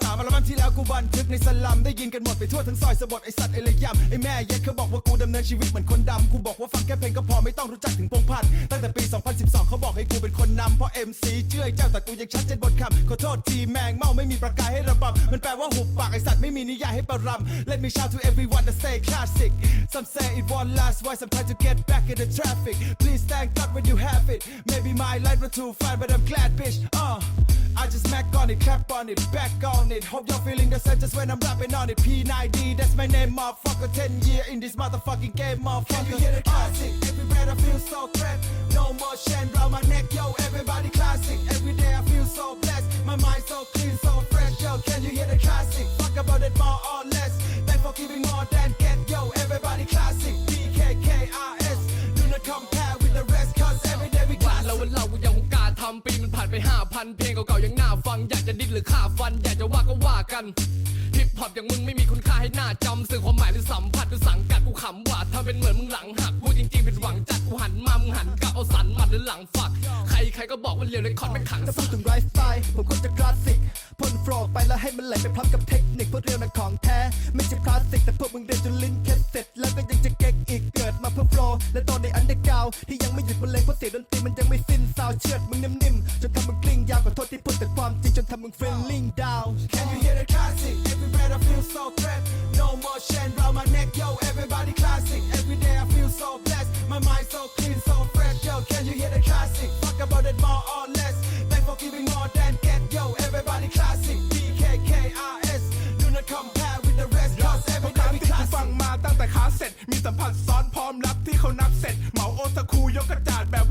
สามอลบั้มที่แล้วกูบันทึกในสลัมได้ยินกันหมดไปทั่วทั้งซอยสะบดไอสัตว์ไอระยำไอแม่เย็ดเขาบอกว่ากูดำเนินชีวิตเหมือนคนดำกูบอกว่าฟังแค่เพลงก็พอไม่ต้องรู้จักถึงพงพันธ์ตั้งแต่ปี 2012 เขาบอกให้กูเป็นคนนำเพราะ MC เชื่อไอ้เจ้าแต่กูยังชัดเจนบนคำขอโทษทีแมงเมาไม่มีประกายให้ระบำมันแปลว่าหุบปากไอสัตว์ไม่มีนิยายให้ประรำ Let me shout to everyone that stay classic Some say it won't last why some try to get back in the traffic Please thank God when you have it Maybe my life was too fine but I'm glad bitch uh I just smack on it, clap on it, back on it. Hope you're feeling the same just when I'm rapping on it. P9D, that's my name, motherfucker. 10 year in this motherfucking game, motherfucker. Can you hear the classic? Every breath I feel so threat. No more chain round my neck, yo. Everybody classic. Every day I feel so blessed. My mind so clean, so fresh, yo. Can you hear the classic? Fuck about it more or less. Thank for giving more ห้าพันเพลงเก่าๆยังน่าฟัง อยากจะดิ้นหรือฆ่าฟัน อยากจะว่าก็ว่ากันฮิปฮอปอย่างมึงไม่มีคุณค่าให้หน้าจำสื่อความหมายหรือสัมผัสหรือสังกัดกูขำว่าทำเป็นเหมือนมึงหลังหักพูดจริงๆเป็นหวังจัดกูหันมามึงหันกลับเอาสันหมัดหรือหลังฝัก ใครใครก็บอกว่าเรียวเลยคอนไม่ขังถ้าพูสัดถึงไลฟ์สไตล์ผมควรจะคลาสสิกพ่นฟลว์ไปแล้วให้มันไหลไปพร้อมกับเทคนิคเพราะเรียวนั้นของแท้ไม่ใช่คลาสสิกแต่ บรรเลงเพราะเสียงดนตรีมันยังไม่สิ้นซาวเชือดมึงนิ่มๆจนทำมึงกลิ้งยาวขอโทษที่พูดแต่ความจริงจนทำมึง feeling down Can you hear the classic?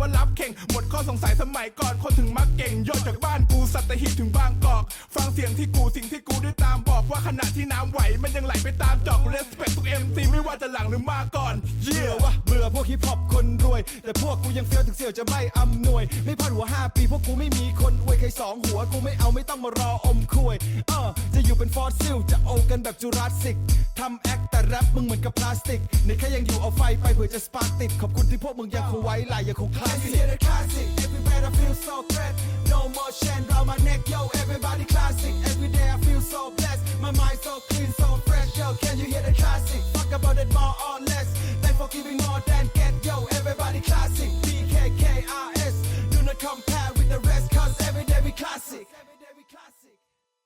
ว่ารับเข่ง หมดข้อสงสัยสมัยก่อนคนถึงมักเก่งโยนจากบ้านกูสัตหีบถึงบางกอก ฟังเสียงที่กูสิ่งที่กูได้ตามบอกว่าขณะที่น้ำไหว มันยังไหลไปตามจอกเรสเปคทุกเอ็มซีไม่ว่าจะหลังหรือมาก่อน เยี่ยวะเบื่อพวกฮิปฮอปคนรวย แต่พวกกูยังเฟี้ยวถึงเสี่ยวจะไม่อำนวย ไม่พลาดหัวห้าปีพวกกูไม่มีคนอวยใครสองหัวกูไม่เอาไม่ต้องมารออมคุยเออจะอยู่เป็นฟอสซิลจะโอกันแบบจุราสสิกทำแอค แต่แรปมึงเหมือนกับพลาสติกนี่แค่ยังอยู่เอาไฟไปเผื่อจะสปาร์ติด ขอบคุณที่พวกมึงยังคงไว้ลายยังคงคลาสสิก classic everywhere I feel so threat no more chain round my neck yo everybody classic every day I feel so blessed my mind so clean so fresh yo can you hear the classic fuck about it more or less